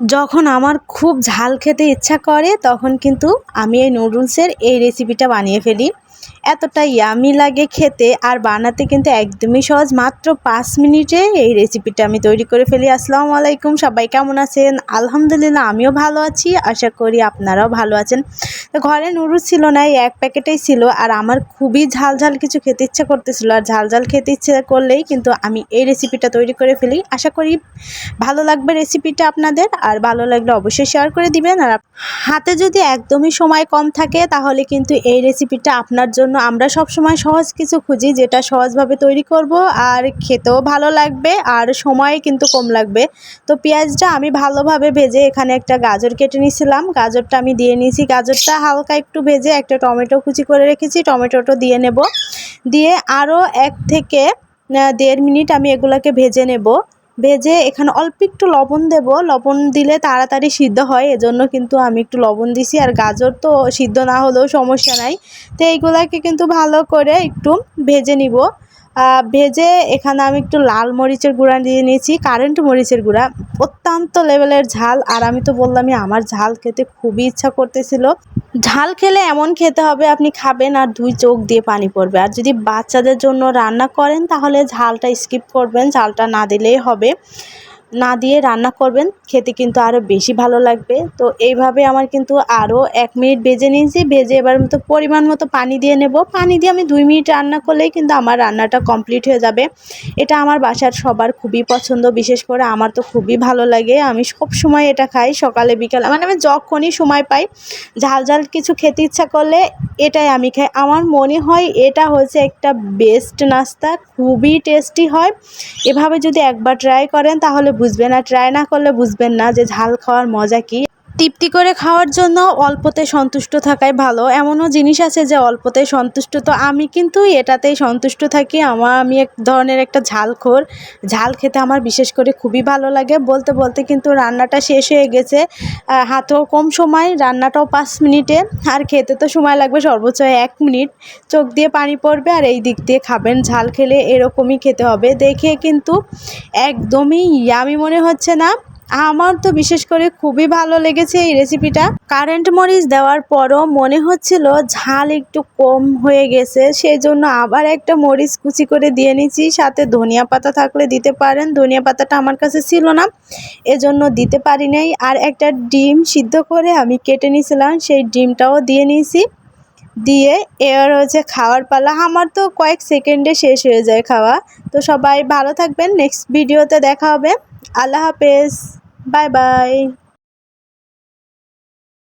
যখন আমার খুব ঝাল খেতে ইচ্ছা করে, তখন কিন্তু আমি এই নুডলসের এই রেসিপিটা বানিয়ে ফেলি। এতটা ইয়ামি লাগে খেতে আর বানাতে কিন্তু একদমই সহজ। মাত্র পাঁচ মিনিটে এই রেসিপিটা আমি তৈরি করে ফেলি। আসসালামু আলাইকুম, সবাই কেমন আছেন? আলহামদুলিল্লাহ, আমিও ভালো আছি। আশা করি আপনারাও ভালো আছেন। তো ঘরে নুডলস ছিল না, এই এক প্যাকেটেই ছিল আর আমার খুবই ঝাল ঝাল কিছু খেতে ইচ্ছা করতেছিল। আর ঝাল ঝাল খেতে ইচ্ছে করলেই কিন্তু আমি এই রেসিপিটা তৈরি করে ফেলি। আশা করি ভালো লাগবে রেসিপিটা আপনাদের। আর ভালো লাগলে অবশ্যই শেয়ার করে দিবেন। আর হাতে যদি একদমই সময় কম থাকে, তাহলে কিন্তু এই রেসিপিটা আপনার জন্য আমরা সব সময় সহজ কিছু খুঁজি যেটা সহজভাবে তৈরি করব আর খেতেও ভালো লাগবে আর সময় কিন্তু কম লাগবে। তো পেঁয়াজটা আমি ভালোভাবে ভেজে এখানে একটা গাজর কেটে নিয়েছিলাম। গাজরটা আমি দিয়ে নিয়েছি। গাজরটা হালকা একটু ভেজে একটা টমেটো কুচি করে রেখেছি। টমেটোটা দিয়ে নেব। দিয়ে আরও এক থেকে দেড় মিনিট আমি এগুলোকে ভেজে নেব। ভেজে এখানে অল্প একটু লবণ দেব। লবণ দিলে তাড়াতাড়ি সিদ্ধ হয়, এজন্য কিন্তু আমি একটু লবণ দিছি। আর গাজর তো সিদ্ধ না হলেও সমস্যা নাই। তো এইগুলাকে কিন্তু ভালো করে একটু ভেজে নিব। ভেজে এখানে আমি একটু লাল মরিচের গুঁড়া দিয়ে নিয়েছি, কারেন্ট মরিচের গুঁড়া। অত্যন্ত লেভেলের ঝাল। আর আমি তো বললামই, আমার ঝাল খেতে খুবই ইচ্ছা করতেছিল। ঝাল খেলে এমন খেতে হবে, আপনি খাবেন আর দুই চোখ দিয়ে পানি পড়বে। আর যদি বাচ্চাদের জন্য রান্না করেন, তাহলে ঝালটা স্কিপ করবেন, ঝালটা না দিলেই হবে। না দিয়ে রান্না করবেন, খেতে কিন্তু আরও বেশি ভালো লাগবে। তো এইভাবে আমার কিন্তু আরও এক মিনিট ভেজে নিয়েছি ভেজে এবার মতো পরিমাণ মতো পানি দিয়ে নেব। পানি দিয়ে আমি দুই মিনিট রান্না করলেই কিন্তু আমার রান্নাটা কমপ্লিট হয়ে যাবে। এটা আমার বাসার সবার খুবই পছন্দ, বিশেষ করে আমার তো খুবই ভালো লাগে। আমি সব সময় এটা খাই, সকালে, বিকালে মানে আমি যখনই সময় পাই, ঝাল ঝাল কিছু খেতে ইচ্ছা করলে এটাই আমি খাই। আমার মনে হয় এটা হচ্ছে একটা বেস্ট নাস্তা, খুবই টেস্টি হয়। এভাবে যদি একবার ট্রাই করেন তাহলে বুঝবেন আর ট্রাই না করলে বুঝবেন না যে ঝাল খাওয়ার মজা কী। তৃপ্তি করে খাওয়ার জন্য অল্পতে সন্তুষ্ট থাকাই ভালো। এমনও জিনিস আছে যে অল্পতে সন্তুষ্ট তো আমি, কিন্তু এটাতেই সন্তুষ্ট থাকি। আমার আমি এক ধরনের একটা ঝালখোর। ঝাল খেতে আমার বিশেষ করে খুবই ভালো লাগে। বলতে বলতে কিন্তু রান্নাটা শেষ হয়ে গেছে। হাতেও কম সময়, রান্নাটাও পাঁচ মিনিটে। আর খেতে তো সময় লাগবে সর্বোচ্চ এক মিনিট। চোখ দিয়ে পানি পড়বে আর এই দিক দিয়ে খাবেন। ঝাল খেলে এরকমই খেতে হবে। দেখে কিন্তু একদমই ইয়ামি মনে হচ্ছে না। আমার তো বিশেষ করে খুবই ভালো লেগেছে এই রেসিপিটা কারেন্ট মরিচ দেওয়ার পরও মনে হচ্ছিল ঝাল একটু কম হয়ে গেছে সেই জন্য আবার একটা মরিচ কুচি করে দিয়ে নিচ্ছি। সাথে ধনিয়া পাতা থাকলে দিতে পারেন, ধনিয়া পাতাটা আমার কাছে ছিল না, এজন্য দিতে পারি নাই। আর একটা ডিম সিদ্ধ করে আমি কেটে নিয়েছিলাম, সেই ডিমটাও দিয়ে নিয়েছি। দিয়ে এবার হচ্ছে খাওয়ার পালা। আমার তো কয়েক সেকেন্ডে শেষ হয়ে যায় খাওয়া। তো সবাই ভালো থাকবেন নেক্সট ভিডিওতে দেখা হবে। আল্লাহ হাফেজ। Bye bye.